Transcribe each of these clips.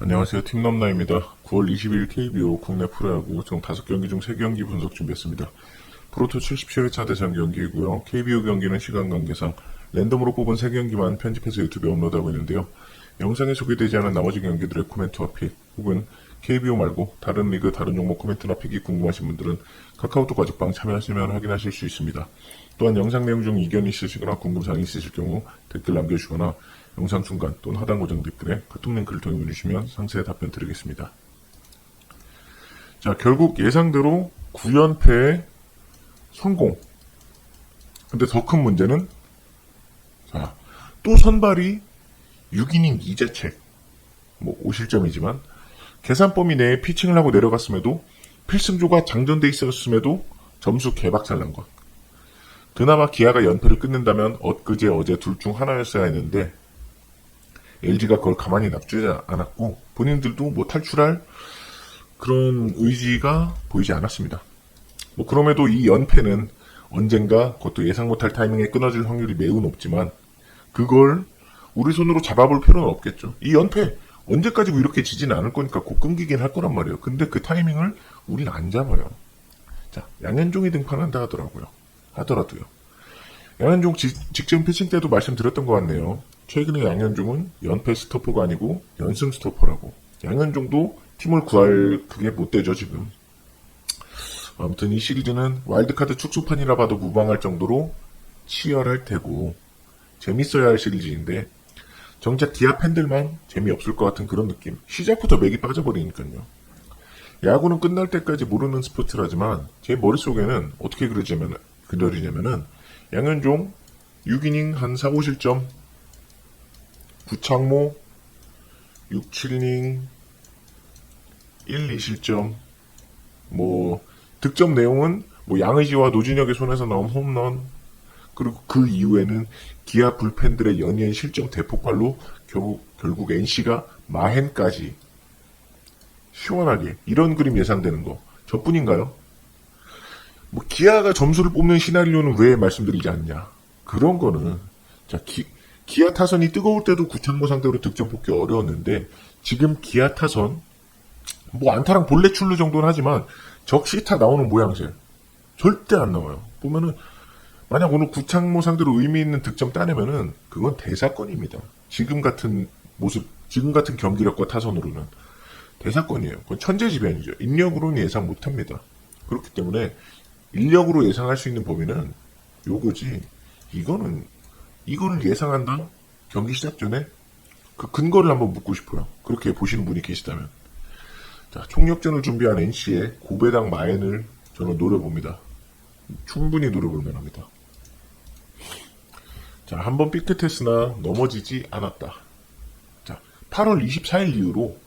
안녕하세요. 팀넘나입니다. 9월 20일 KBO 국내 프로야구 총 5경기 중 3경기 분석 준비했습니다. 프로토 77회차 대상 경기이고요. KBO 경기는 시간 관계상 랜덤으로 뽑은 3경기만 편집해서 유튜브에 업로드하고 있는데요. 영상에 소개되지 않은 나머지 경기들의 코멘트와 픽 혹은 KBO 말고 다른 리그 다른 종목 코멘트나 픽이 궁금하신 분들은 카카오톡 가족방 참여하시면 확인하실 수 있습니다. 또한 영상 내용 중 이견이 있으시거나 궁금사항이 있으실 경우 댓글 남겨주시거나 영상 중간 또는 하단 고정 댓글에 카톡 링크를 통해 보내주시면 상세히 답변 드리겠습니다. 자, 결국 예상대로 9연패의 성공. 근데 더 큰 문제는 자, 또 선발이 6이닝 2자책. 뭐 5실점이지만 계산 범위 내에 피칭을 하고 내려갔음에도 필승조가 장전돼 있었음에도 점수 개박살 난 것. 그나마 기아가 연패를 끊는다면 엊그제 어제 둘 중 하나였어야 했는데 LG가 그걸 가만히 납두지 않았고 본인들도 뭐 탈출할 그런 의지가 보이지 않았습니다. 뭐 그럼에도 이 연패는 언젠가 그것도 예상 못할 타이밍에 끊어질 확률이 매우 높지만 그걸 우리 손으로 잡아볼 필요는 없겠죠. 이 연패 언제까지고 이렇게 지지는 않을 거니까 곧 끊기긴 할 거란 말이에요. 근데 그 타이밍을 우리는 안 잡아요. 자, 양현종이 등판한다 하더라고요. 하더라도요. 양현종 지- 직전 피칭 때도 말씀드렸던 것 같네요. 최근에 양현종은 연패 스토퍼가 아니고 연승 스토퍼라고. 양현종도 팀을 구할 그게 못 되죠, 지금. 아무튼 이 시리즈는 와일드카드 축소판이라 봐도 무방할 정도로 치열할 테고, 재밌어야 할 시리즈인데, 정작 기아 팬들만 재미없을 것 같은 그런 느낌. 시작부터 맥이 빠져버리니까요. 야구는 끝날 때까지 모르는 스포츠라지만, 제 머릿속에는 어떻게 그려지냐면, 그려지냐면은, 양현종 6이닝 한 4, 5실점, 구창모 6, 7이닝 1, 2실점, 뭐 득점 내용은 뭐 양의지와 노진혁의 손에서 나온 홈런 그리고 그 이후에는 기아 불펜들의 연이은 실점 대폭발로 결국 결국 NC가 마헨까지 시원하게 이런 그림 예상되는 거 저뿐인가요? 뭐 기아가 점수를 뽑는 시나리오는 왜 말씀드리지 않냐? 그런 거는 자 기, 기아 타선이 뜨거울 때도 구창모 상대로 득점 뽑기 어려웠는데 지금 기아 타선 뭐 안타랑 볼넷 출루 정도는 하지만 적시타 나오는 모양새 절대 안 나와요. 보면은 만약 오늘 구창모 상대로 의미 있는 득점 따내면은 그건 대사건입니다. 지금 같은 모습, 지금 같은 경기력과 타선으로는 대사건이에요. 그건 천재지변이죠. 인력으로는 예상 못합니다. 그렇기 때문에 인력으로 예상할 수 있는 범위는 요거지. 이거는 이거를 예상한다. 경기 시작 전에 그 근거를 한번 묻고 싶어요. 그렇게 보시는 분이 계시다면. 자, 총력전을 준비한 NC의 고배당 마엔을 저는 노려봅니다. 충분히 노려볼 만합니다. 자, 한번 삐끗했으나 넘어지지 않았다. 자, 8월 24일 이후로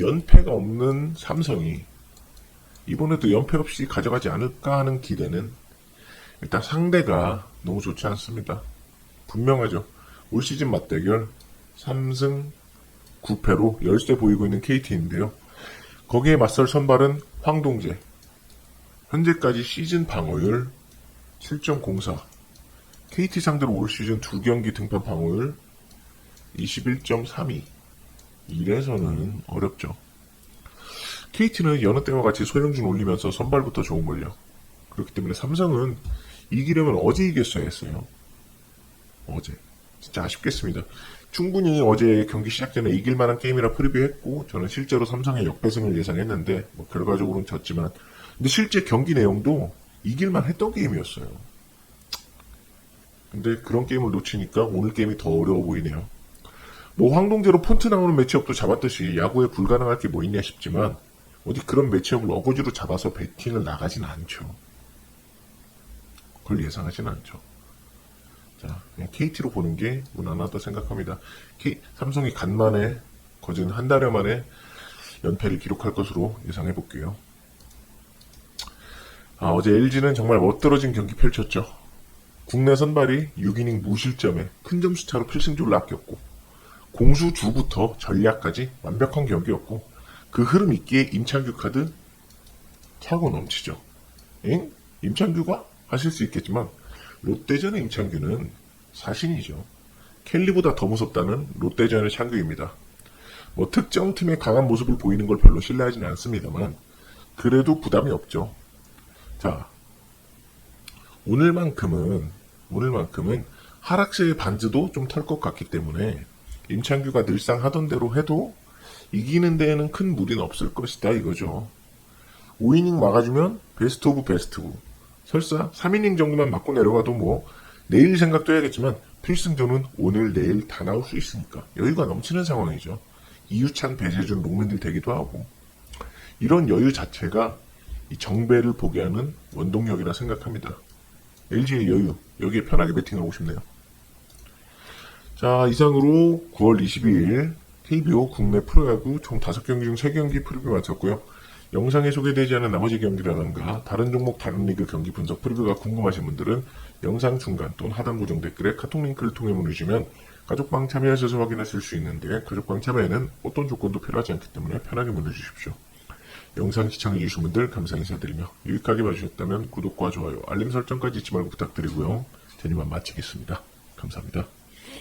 연패가 없는 삼성이 이번에도 연패 없이 가져가지 않을까 하는 기대는 일단 상대가 너무 좋지 않습니다. 분명하죠. 올 시즌 맞대결 3승 9패로 열세 보이고 있는 KT인데요. 거기에 맞설 선발은 황동재. 현재까지 시즌 방어율 7.04. KT 상대로 올 시즌 두 경기 등판 방어율 21.32. 이래서는 어렵죠. KT는 여느 때와 같이 소형준 올리면서 선발부터 좋은 걸요. 그렇기 때문에 삼성은 이기려면 어제 이겼어야 했어요. 어제. 진짜 아쉽겠습니다. 충분히 어제 경기 시작 전에 이길 만한 게임이라 프리뷰했고, 저는 실제로 삼성의 역배승을 예상했는데, 뭐 결과적으로는 졌지만, 근데 실제 경기 내용도 이길만 했던 게임이었어요. 근데 그런 게임을 놓치니까 오늘 게임이 더 어려워 보이네요. 뭐 황동재로 폰트 나오는 매치업도 잡았듯이 야구에 불가능할 게 뭐 있냐 싶지만, 어디 그런 매치업을 어거지로 잡아서 배팅을 나가진 않죠. 그걸 예상하진 않죠. 자, 그냥 KT로 보는 게 무난하다 생각합니다. K, 삼성이 간만에 거진 한 달여 만에 연패를 기록할 것으로 예상해 볼게요. 아, 어제 LG는 정말 멋들어진 경기 펼쳤죠. 국내 선발이 6이닝 무실점에 큰 점수 차로 필승조를 아꼈고 공수 주부터 전략까지 완벽한 경기였고 그 흐름 있기에 임창규 카드 차고 넘치죠. 엥? 임창규가 하실 수 있겠지만 롯데전의 임창규는 사신이죠. 켈리보다 더 무섭다는 롯데전의 창규입니다. 뭐 특정 팀의 강한 모습을 보이는 걸 별로 신뢰하지는 않습니다만 그래도 부담이 없죠. 자, 오늘만큼은 오늘만큼은 하락세의 반즈도 좀 털 것 같기 때문에 임창규가 늘상 하던 대로 해도 이기는 데에는 큰 무리는 없을 것이다 이거죠. 5이닝 막아주면 베스트 오브 베스트고 설사 3이닝 정도만 맞고 내려가도 뭐 내일 생각도 해야겠지만 필승조는 오늘 내일 다 나올 수 있으니까 여유가 넘치는 상황이죠. 이유찬 배재준 롱맨들 되기도 하고 이런 여유 자체가 이 정배를 보게 하는 원동력이라 생각합니다. LG의 여유 여기에 편하게 배팅하고 싶네요. 자 이상으로 9월 22일 KBO 국내 프로야구 총 5경기 중 3경기 프리뷰 마쳤고요. 영상에 소개되지 않은 나머지 경기라던가 다른 종목 다른 리그 경기 분석 프리뷰가 궁금하신 분들은 영상 중간 또는 하단 고정 댓글에 카톡 링크를 통해 문의주시면 가족방 참여하셔서 확인하실 수 있는데 가족방 참여에는 어떤 조건도 필요하지 않기 때문에 편하게 문의 주십시오. 영상 시청해주신 분들 감사 인사드리며 유익하게 봐주셨다면 구독과 좋아요, 알림 설정까지 잊지 말고 부탁드리고요. 이만 마치겠습니다. 감사합니다.